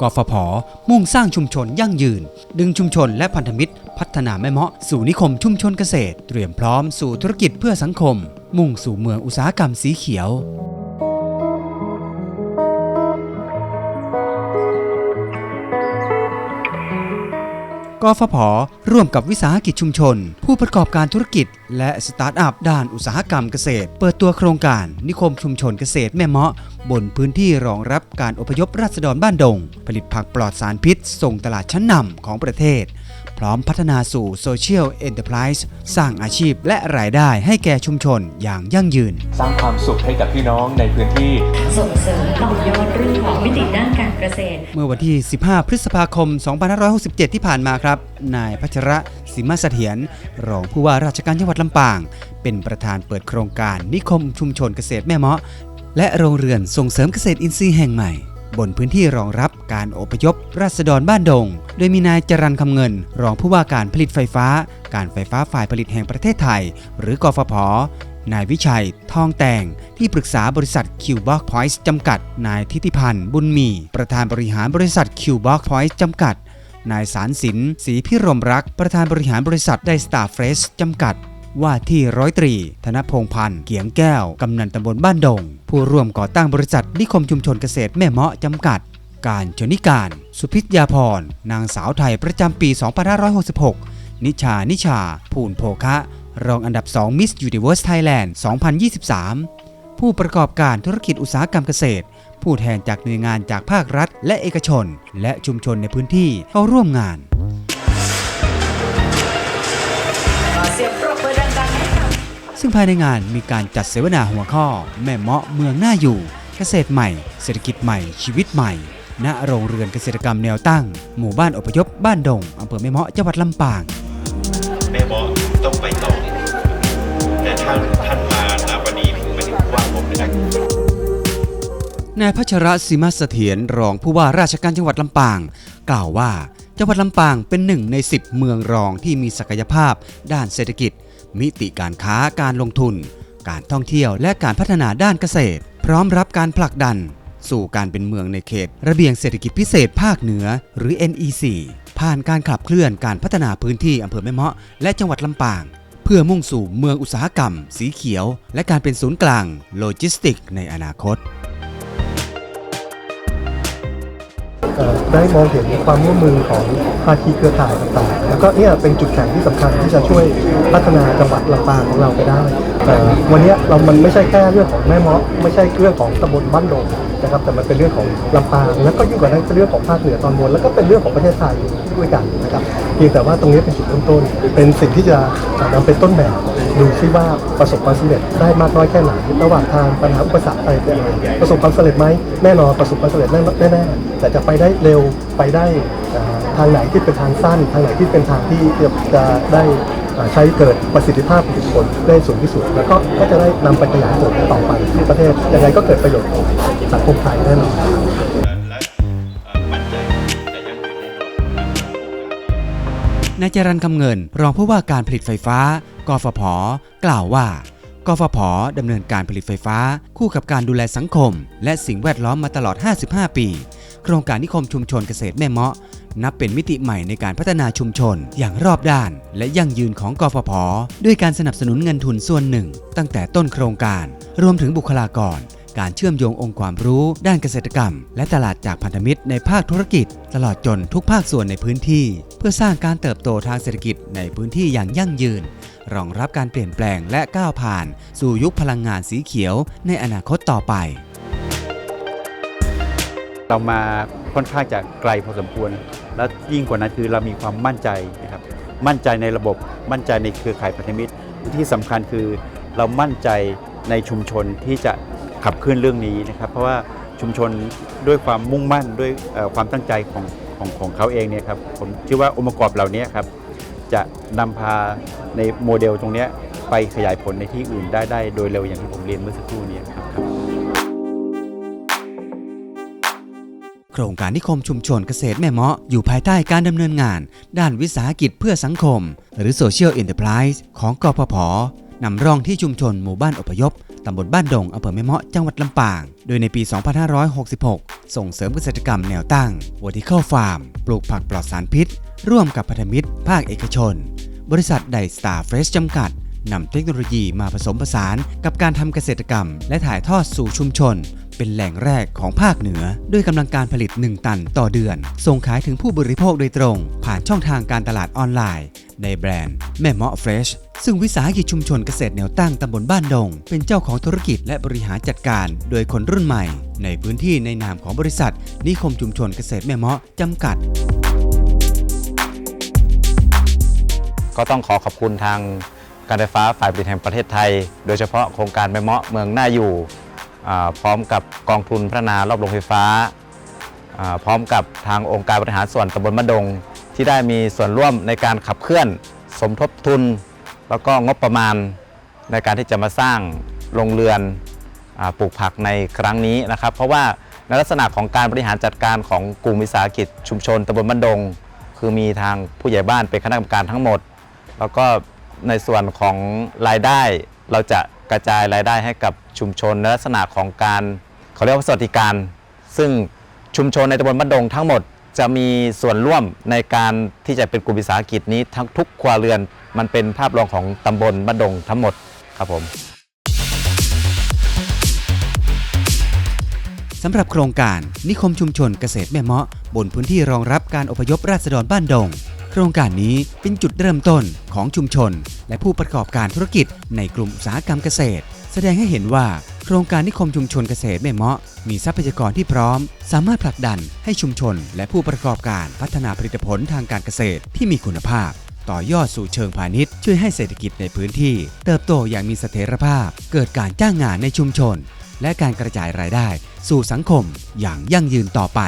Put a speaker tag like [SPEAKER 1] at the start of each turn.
[SPEAKER 1] กฟผ มุ่งสร้างชุมชนยั่งยืน ดึงชุมชนและพันธมิตร พัฒนาแม่เมาะสู่นิคมชุมชนเกษตร เตรียมพร้อมสู่ธุรกิจเพื่อสังคม มุ่งสู่เมืองอุตสาหกรรมสีเขียว กฟผ ร่วมกับวิสาหกิจชุมชน ผู้ประกอบการธุรกิจ และสตาร์ทอัพด้านอุตสาหกรรมเกษตร เปิดตัวโครงการนิคมชุมชนเกษตรแม่เมาะ บนพื้นที่รองรับการอพยพราษฎรบ้านดง ผลิตผักปลอดสารพิษ ส่งตลาดชั้นนำของประเทศ พร้อมพัฒนาสู่โซเชียลเอ็นเตอร์ไพรส์สร้างอาชีพและรายได้ให้แก่ชุมชนอย่างยั่งยืน
[SPEAKER 2] สร้างความสุขให้กับพี่น้องในพื้นที่
[SPEAKER 3] ส่งเสริมต่อยอดเรื่องของมิติด้านการเกษตร
[SPEAKER 1] เมื่อวันที่ 15 พฤษภาคม 2567 ที่ผ่านมาครับ นายพัชระสิมาเสถียรรองผู้ว่าราชการจังหวัดลำปาง เป็นประธานเปิดโครงการนิคมชุมชนเกษตรแม่เมาะ และโรงเรือนส่งเสริมเกษตรอินทรีย์แห่งใหม่ บนพื้นที่รองรับการอพยพราษฎรบ้านดง โดยมีนายจรันคำเงิน รองผู้ว่าการผลิตไฟฟ้า การไฟฟ้าฝ่ายผลิตแห่งประเทศไทย หรือกฟผนายวิชัย ทองแต่ง ที่ปรึกษาบริษัท q b o x Point จำกัด นายทิติพันธ์ บุญมี ประธานบริหารบริษัท q b o x Point จำกัด นายสารสินศรีพิรมรัก ประธานบริหารบริษัทไดสตาร์เฟรชจำกัด ว่าที่ร้อยตรี ธนพงพันธ์เกียงแก้ว กำนันตำบลบ้านดง ผู้ร่วมก่อตั้งบริษัทนิคมชุมชนเกษตรแม่เมาะจำกัด การชนิการ สุพิษยาพร นางสาวไทยประจำปี 2566 นิชา นิชา ภูนโภคะ รองอันดับ 2 Miss Universe Thailand 2023 ผู้ประกอบการธุรกิจอุตสาหกรรมเกษตร ผู้แทนจากหน่วยงานจากภาครัฐ และเอกชน และชุมชนในพื้นที่เข้าร่วมงาน ซึ่งภายในงานมีการจัดเสวนาหัวข้อ แม่เมาะเมืองน่าอยู่ เกษตรใหม่ เศรษฐกิจใหม่ ชีวิตใหม่ ณ โรงเรือนเกษตรกรรมแนวตั้ง หมู่บ้านอพยพบ้านดงอำเภอแม่เมาะจังหวัดลำปาง
[SPEAKER 4] แม่บอกต้องไปต่อ แต่ท่านท่านมาณวันนี้ถึงไม่ถึงว่าผมเลยนะ
[SPEAKER 1] นายพัชระศิมาเสถียรรองผู้ว่าราชการจังหวัดลำปาง กล่าวว่าจังหวัดลำปางเป็นหนึ่งใน 10 เมืองรองที่มีศักยภาพ ด้านเศรษฐกิจ มิติการค้าการลงทุน การท่องเที่ยวและการพัฒนาด้านเกษตร พร้อมรับการผลักดัน สู่การเป็นเมืองในเขต ระเบียงเศรษฐกิจพิเศษภาคเหนือ หรือ NEC ผ่านการขับเคลื่อนการพัฒนาพื้นที่อำเภอแม่เมาะและจังหวัดลำปาง เพื่อมุ่งสู่เมืองอุตสาหกรรม สีเขียว และการเป็นศูนย์กลางโลจิสติก ในอนาคต
[SPEAKER 5] ได้มองเห็นความร่วมมือของภาคีเครือข่ายต่างๆ แล้วก็เนี่ยเป็นจุดแข็งที่สำคัญที่จะช่วยพัฒนาจังหวัดลำปางของเราไปได้ วันนี้เรามันไม่ใช่แค่เรื่องของแม่มาะไม่ใช่เรื่องของตำบลบ้านดงนะครับแต่มันเป็นเรื่องของลำปาง แล้วก็ยิ่งกว่านั้นเป็นเรื่องของภาคเหนือตอนบนแล้วก็เป็นเรื่องของประเทศไทยด้วยกันนะครับเพียงแต่ว่าตรงนี้เป็นจุดเริ่มต้น เป็นสิ่งที่จะนำเป็นต้นแบบดูซิว่าประสบความสำเร็จได้มากน้อยแค่ไหนระหว่างทางปัญหาอุปสรรคอะไรเป็นอะไรประสบความสำเร็จไหมแน่นอนประสบความสำเร็จแน่แน่ๆแต่จะไปได้เร็วไปได้ทางไหนที่เป็นทางสั้น ทางไหนที่เป็นทางที่จะได้ใช้เกิดประสิทธิภาพผลิตผลได้สูงที่สุด แล้วก็ก็จะได้นำไปขยายผลต่อไปที่ประเทศยังไงก็เกิดประโยชน์ต่อสังคมไทยแน่นอน
[SPEAKER 4] นา
[SPEAKER 1] ยจรันคำเงิน รองผู้ว่าการผลิตไฟฟ้า กฟผ กล่าวว่ากฟผดำเนินการผลิตไฟฟ้า คู่กับการดูแลสังคม และสิ่งแวดล้อมมาตลอด 55 ปี ครงการนิคมชุมชนเกษตรแม่เมาะ นับเป็นมิติใหม่ในการพัฒนาชุมชนอย่างรอบด้าน และยั่งยืนของกฟผ ด้วยการสนับสนุนเงินทุนส่วนหนึ่ง ตั้งแต่ต้นโครงการ รวมถึงบุคลากร การเชื่อมโยงองค์ความรู้ ด้านเกษตรกรรม และตลาดจากพันธมิตรในภาคธุรกิจ ตลอดจนทุกภาคส่วนในพื้นที่ เพื่อสร้างการเติบโตทางเศรษฐกิจในพื้นที่อย่างยั่งยืน รองรับการเปลี่ยนแปลงและก้าวผ่าน สู่ยุคพลังงานสีเขียวในอนาคตต่อไป
[SPEAKER 6] เรามาค่อนข้างจะไกลพอสมควร และยิ่งกว่านั้นคือเรามีความมั่นใจนะครับมั่นใจในระบบมั่นใจในเครือข่ายพันธมิตร ที่สำคัญคือเรามั่นใจในชุมชนที่จะขับเคลื่อนเรื่องนี้นะครับ เพราะว่าชุมชนด้วยความมุ่งมั่นด้วยความตั้งใจของของของเขาเองเนี่ยครับผมคิดว่าองค์ประกอบเหล่านี้ครับจะนำพาในโมเดลตรงนี้ไปขยายผลในที่อื่นได้ได้โดยเร็วอย่างที่ผมเรียนเมื่อสักครู่นี้ครับ
[SPEAKER 1] ครงการนิคมชุมชนเกษตรแม่เมาะอยู่ภายใต้การดำเนินงาน ด้านวิสาหกิจเพื่อสังคม หรือ Social Enterprise ของกพพนำร่องที่ชุมชนหมู่บ้านอพยพตำบลบ้านดงอำเภอแม่เมาะจังหวัดลำปาง โดยในปี 2566 ส่งเสริมเกษตรกรรมแนวตั้ง Vertical Farm ปลูกผักปลอดสารพิษ ร่วมกับพันธมิตร ภาคเอกชน บริษัทไดสตาร์เฟรชจำกัดนำเทคโนโลยีมาผสมผสานกับการทำเกษตรกรรม และถ่ายทอดสู่ชุมชน เป็นแหล่งแรกของภาคเหนือ ด้วยกำลังการผลิต 1 ตันต่อเดือน ส่งขายถึงผู้บริโภคโดยตรง ผ่านช่องทางการตลาดออนไลน์ ในแบรนด์แม่เมาะเฟรชซึ่งวิสาหกิจชุมชนเกษตรแนวตั้งตำบลบ้านดง เป็นเจ้าของธุรกิจและบริหารจัดการ โดยคนรุ่นใหม่ ในพื้นที่ในนามของบริษัท นิคมชุมชนเกษตรแม่เมาะจำกัด
[SPEAKER 7] ก็ต้องขอขอบคุณทางการไฟฟ้าฝ่ายผลิตแห่งประเทศไทย โดยเฉพาะโครงการแม่เมาะเมืองหน่าอยู่ พร้อมกับกองทุนพัฒนารอบโรงไฟฟ้า พร้อมกับทางองค์การบริหารส่วนตำบลมะดง ที่ได้มีส่วนร่วมในการขับเคลื่อน สมทบทุน แล้วก็งบประมาณในการที่จะมาสร้างโรงเรือนอปลูกผักในครั้งนี้นะครับ เพราะว่าในลักษณะของการบริหารจัดการของกลุ่มวิสาหกิจชุมชนตำบลมะดง คือมีทางผู้ใหญ่บ้านเป็นคณะกรรมการทั้งหมด แล้วก็ในส่วนของรายได้เราจะ กระจายรายได้ให้กับชุมชนในลักษณะของการเขาเรียกว่าสวัสดิการ ซึ่งชุมชนในตำบลมะดงทั้งหมดจะมีส่วนร่วมในการที่จะเป็นกลุ่มวิสาหกิจนี้ทั้งทุกครัวเรือน มันเป็นภาพรวมของตำบลมะดงทั้งหมดครับผม
[SPEAKER 1] สำหรับโครงการนิคมชุมชนเกษตรแม่เมาะ บนพื้นที่รองรับการอพยพราษฎรบ้านดง รงการนี้เป็นจุดเริ่มต้นของชุมชน และผู้ประกอบการธุรกิจในกลุ่มอุตสาหกรรมเกษตร แสดงให้เห็นว่าโครงการนิคมชุมชนเกษตรแม่เมาะ มีทรัพยากรที่พร้อม สามารถผลักดันให้ชุมชน และผู้ประกอบการพัฒนาผลิตผลทางการเกษตรที่มีคุณภาพ ต่อยอดสู่เชิงพาณิชย์ ช่วยให้เศรษฐกิจในพื้นที่ เติบโตอย่างมีเสถียรภาพ เกิดการจ้างงานในชุมชน และการกระจายรายได้ สู่สังคมอย่างยั่งยืนต่อไป